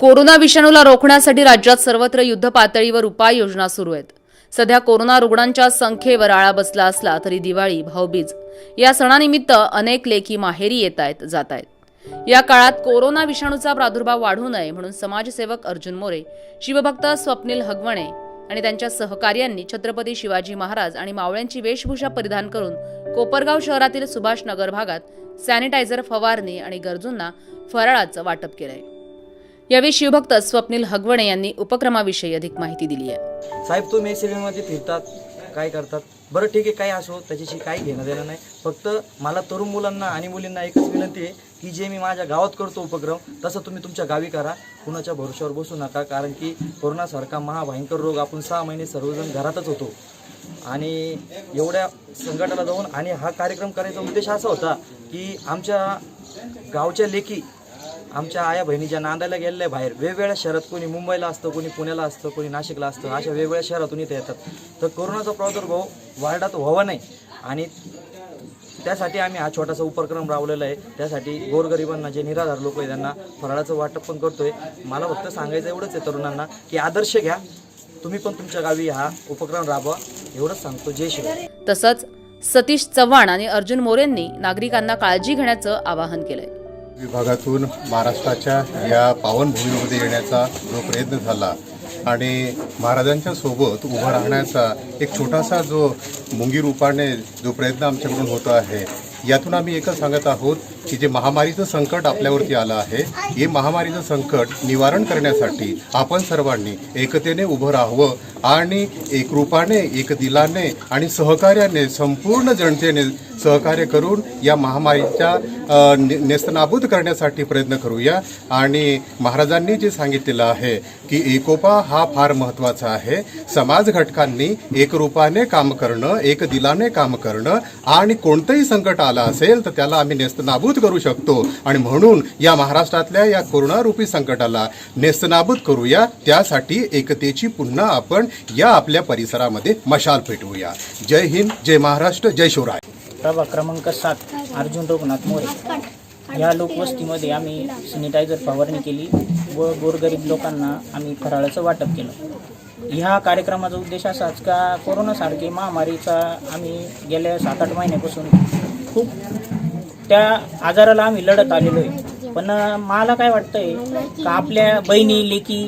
Corona विषाणूला रोखण्यासाठी राज्यात सर्वत्र युद्ध पातळीवर उपाययोजना सुरू आहेत. सध्या कोरोना रुग्णांच्या संख्येवर आळा बसला असला तरी दिवाळी भाऊबीज या सणानिमित्त अनेक लेखी माहेरी येत आहेत जात आहेत. या काळात कोरोना विषाणूचा प्रादुर्भाव वाढू नये म्हणून समाजसेवक अर्जुन मोरे शिवभक्त स्वप्नील हगवणे आणि त्यांच्या सहकार्यांनी छत्रपती शिवाजी महाराज आणि मावळ्यांची वेशभूषा परिधान करून कोपरगाव शहरातील सुभाष नगर भागात सॅनिटायझर फवारणी आणि गरजूंना फराळाचं वाटप केलंय. यावेळी शिवभक्त स्वप्नील हगवणे यांनी उपक्रमाविषयी अधिक माहिती दिली आहे. साहेब तुम्ही सेवेमध्ये फिरतात काय करतात? बरं ठीक आहे काय असो त्याच्याशी काही घेणं देणं नाही. फक्त मला तरुण मुलांना आणि मुलींना एकच विनंती आहे की जे मी माझ्या गावात करतो उपक्रम तसं तुम्ही तुमच्या गावी करा. कुणाच्या भरोश्यावर बसू नका कारण की कोरोनासारखा महाभयंकर रोग आपण सहा महिने सर्वजण घरातच होतो. आणि एवढ्या संकटाला जाऊन आणि हा कार्यक्रम करायचा उद्देश असा होता की आमच्या गावच्या लेखी आमच्या आया बहिणी ज्या नांदायला गेलेल्या आहे बाहेर वेगवेगळ्या शहरात कोणी मुंबईला असतं कोणी पुण्याला असतं कोणी नाशिकला असतं अशा वेगवेगळ्या शहरातून इथे येतात. तर कोरोनाचा प्रादुर्भाव वार्डात व्हावा नाही. आणि त्यासाठी आम्ही हा छोटासा उपक्रम राबवलेला आहे. त्यासाठी गोरगरिबांना जे निराधार लोक आहे त्यांना फराळाचं वाटप पण करतोय. मला फक्त सांगायचं एवढंच आहे तरुणांना की आदर्श घ्या. तुम्ही पण तुमच्या गावी हा उपक्रम राबवा. एवढंच सांगतो. जय शिवाय तसंच सतीश चव्हाण आणि अर्जुन मोरेंनी नागरिकांना काळजी घेण्याचं आवाहन केलंय. विभागातून महाराष्ट्राच्या या पावनभूमीमध्ये येण्याचा जो प्रयत्न झाला आणि महाराजांच्या सोबत उभं राहण्याचा एक छोटासा जो मुंगी रूपाने जो प्रयत्न आमच्याकडून होतो आहे यातून आम्ही एकच सांगत आहोत की जे महामारीचं संकट आपल्यावरती आलं आहे हे महामारीचं संकट निवारण करण्यासाठी आपण सर्वांनी एकतेने उभं राहावं आणि एकरूपाने एक दिलाने आणि सहकार्याने संपूर्ण जनतेने सहकार्य करून या महामारीच्या नेस्तनाबूद ने- करण्यासाठी प्रयत्न करूया. आणि महाराजांनी जे सांगितलेलं आहे की एकोपा हा फार महत्त्वाचा आहे. समाज घटकांनी एकरूपाने काम करणं एक दिलाने काम करणं आणि कोणतंही संकट आलं असेल तर त्याला आम्ही नेस्तनाबूद करू शकतो. आणि म्हणून या महाराष्ट्रातल्या या कोरोनारूपी संकटाला नेस्तनाबूद करूया. त्यासाठी एकतेची पुन्हा आपण या आपल्या परिसरामध्ये मशाल पेटवूया. जय हिंद जय महाराष्ट्र जय शिवराय. प्रभाग क्रमांक सात अर्जुन रघुनाथ मोरे. या लोकवस्तीमध्ये आम्ही सॅनिटायझर फवारणी केली व गोरगरीब लोकांना आम्ही फराळाचं वाटप केलं. ह्या कार्यक्रमाचा उद्देश असाच का कोरोनासारखी महामारीचा आम्ही गेल्या सात आठ महिन्यापासून खूप त्या आजाराला आम्ही लढत आलेलो आहे. पण मला काय वाटतंय का आपल्या बहिणी लेकी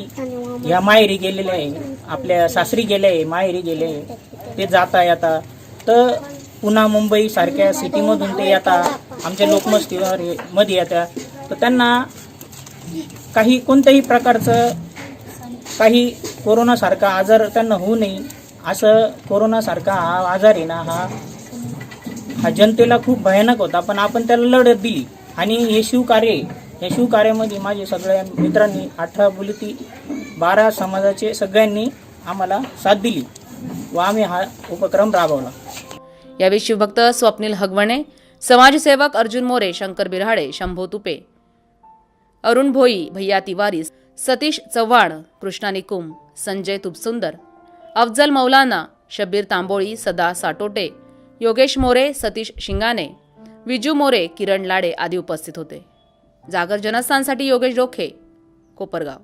ह्या माहेरी गेलेल्या आहे. आपल्या सासरी गेल्या आहे माहेरी गेले आहे. ते जाता येता तर पुन्हा मुंबई सारख्या सिटीमधून ते येता आमच्या लोकमस्तीवर मध्ये येतात तर त्यांना काही कोणत्याही प्रकारचं काही कोरोनासारखा आजार त्यांना होऊ नये. असं कोरोनासारखा हा आजार आहे ना हा हा जनतेला खूप भयानक होता. पण आपण त्याला लढत दिली. आणि हे शिवकार्य या शिवकार्यामध्ये माझे सगळ्या मित्रांनी अठरा बुलती बारा समाजाचे सगळ्यांनी आम्हाला साथ दिली व आम्ही हा उपक्रम राबवला. यावेळी शिवभक्त स्वप्नील हगवणे समाजसेवक अर्जुन मोरे शंकर बिराडे शंभो तुपे अरुण भोई भैया तिवारी सतीश चव्हाण कृष्णा निकुम संजय तुपसुंदर अफजल मौलाना शब्बीर तांबोळी सदा साटोटे योगेश मोरे सतीश शिंगाने विजू मोरे किरण लाडे आदी उपस्थित होते. जागर जनस्थानसाठी योगेश डोखे कोपरगाव.